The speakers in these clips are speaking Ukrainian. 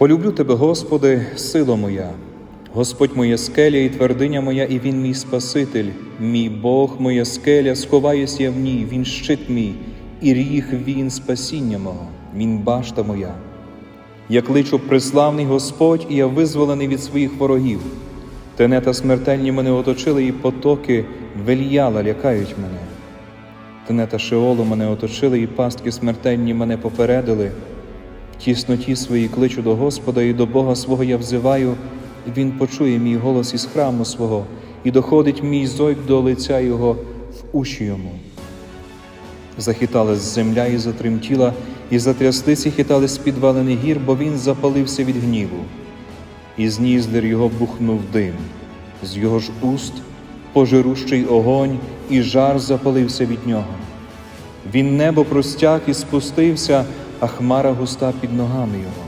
Полюблю тебе, Господи, сила моя, Господь моя скеля і твердиня моя, і Він мій Спаситель, мій Бог, моя скеля, сховаюсь я в ній, Він щит мій, і ріг Він спасіння мого, Він башта моя. Я кличу преславний Господь, і я визволений від своїх ворогів. Тенета смертельні мене оточили, і потоки вельяла лякають мене. Тенета Шеолу мене оточили, і пастки смертельні мене попередили. Тісноті своїй кличу до Господа, і до Бога свого я взиваю, Він почує мій голос із храму свого, і доходить мій зойк до лиця Його в уші йому. Захиталась земля і затремтіла, і затряслись і хитались підвалини гір, бо він запалився від гніву. І з його бухнув дим, з його ж уст пожирущий огонь, і жар запалився від нього. Він небо простяг і спустився, а хмара густа під ногами його.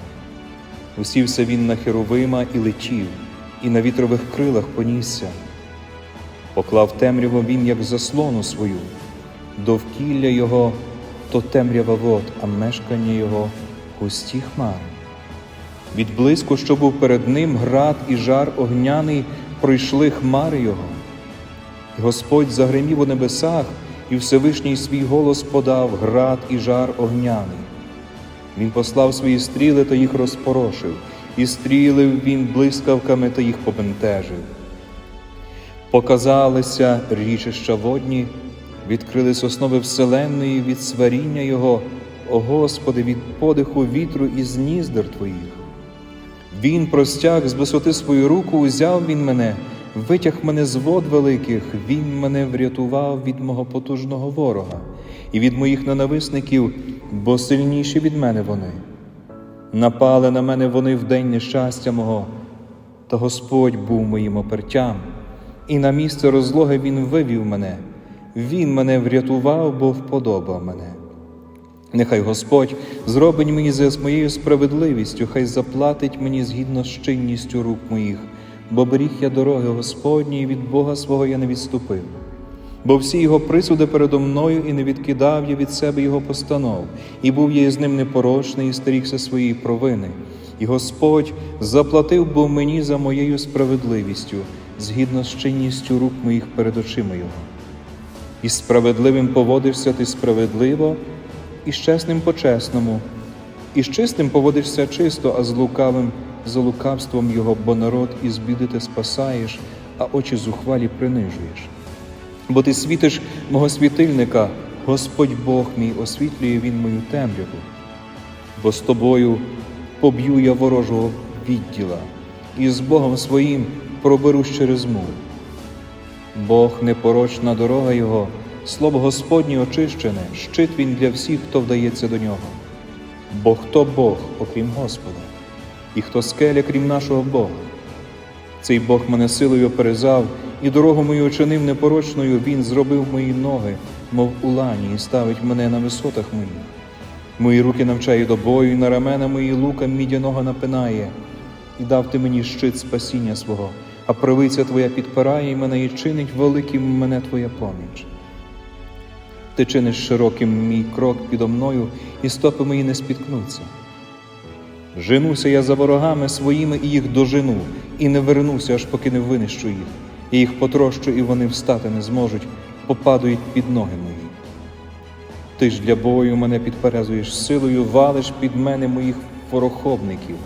Усівся він на херовима і летів, і на вітрових крилах понісся. Поклав темряву він, як заслону свою, довкілля його то темрява вод, а мешкання його густі хмари. Від блиску, що був перед ним, град і жар огняний, пройшли хмари його. Господь загримів у небесах, і Всевишній свій голос подав град і жар огняний. Він послав свої стріли та їх розпорошив, і стрілив він блискавками та їх побентежив. Показалися річища водні, відкрились основи вселенної від сваріння Його, о Господи, від подиху вітру і з Твоїх. Він простяг з висоти свою руку, узяв він мене, витяг мене з вод великих, він мене врятував від мого потужного ворога і від моїх ненависників, бо сильніші від мене вони. Напали на мене вони в день нещастя мого, та Господь був моїм опертям, і на місце розлоги Він вивів мене, Він мене врятував, бо вподобав мене. Нехай Господь зробить мені за моєю справедливістю, хай заплатить мені згідно з чинністю рук моїх, бо беріг я дороги Господні, і від Бога свого я не відступив. Бо всі його присуди передо мною, і не відкидав я від себе його постанов, і був я із ним непорочний, і стерігся своєї провини. І Господь заплатив був мені за моєю справедливістю, згідно з чинністю рук моїх перед очима Його. І справедливим поводишся ти справедливо, і з чесним по-чесному, і з чистим поводишся чисто, а з лукавим за лукавством його, бо народ із біди ти спасаєш, а очі зухвалі принижуєш. Бо ти світиш мого світильника, Господь Бог мій, освітлює Він мою темряву, бо з тобою поб'ю я ворожого відділа, і з Богом своїм проберусь через мур. Бог непорочна дорога Його, слово Господнє очищене, щит Він для всіх, хто вдається до нього. Бо хто Бог, окрім Господа, і хто скеля, крім нашого Бога? Цей Бог мене силою перезав, і дорогу мою очинив непорочною, Він зробив мої ноги, мов у лані, і ставить мене на висотах моїх. Мої руки навчає до бою, і на рамена мої лука мідяного напинає, і дав ти мені щит спасіння свого, а правиця Твоя підпирає мене і чинить великим мене Твоя поміч. Ти чиниш широким мій крок підо мною, і стопи мої не спіткнуться. Женуся я за ворогами своїми і їх дожену, і не вернуся, аж поки не винищу їх. І їх потрощу, і вони встати не зможуть, попадують під ноги мої. Ти ж для бою мене підперезуєш силою, валиш під мене моїх ворохобників.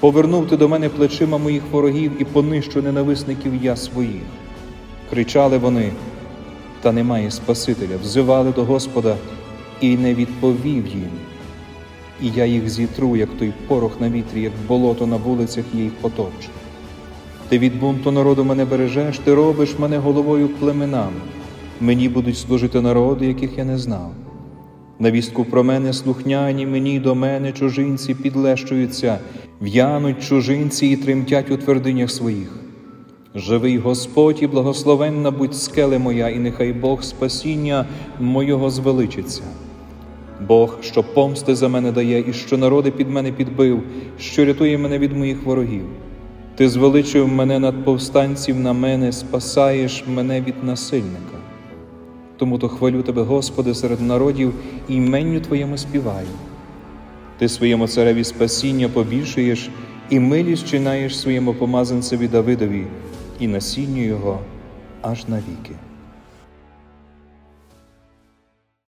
Повернув ти до мене плечима моїх ворогів і понищу ненависників я своїх. Кричали вони, та немає Спасителя, взивали до Господа і не відповів їм. І я їх зітру, як той порох на вітрі, як болото на вулицях я їх потопчу. Ти від бунту народу мене бережеш, ти робиш мене головою племенам. Мені будуть служити народи, яких я не знав. На вістку про мене слухняні мені до мене чужинці підлещуються, в'януть чужинці і тремтять у твердинях своїх. Живий Господь і благословенна будь скеле моя, і нехай Бог спасіння мойого звеличиться. Бог, що помсти за мене дає, і що народи під мене підбив, що рятує мене від моїх ворогів. Ти звеличив мене над повстанців на мене, спасаєш мене від насильника. Тому то хвалю тебе, Господи, серед народів і іменню Твоєму співаю. Ти своєму цареві спасіння побільшуєш і милість чинаєш своєму помазанцеві Давидові і насінню його аж навіки.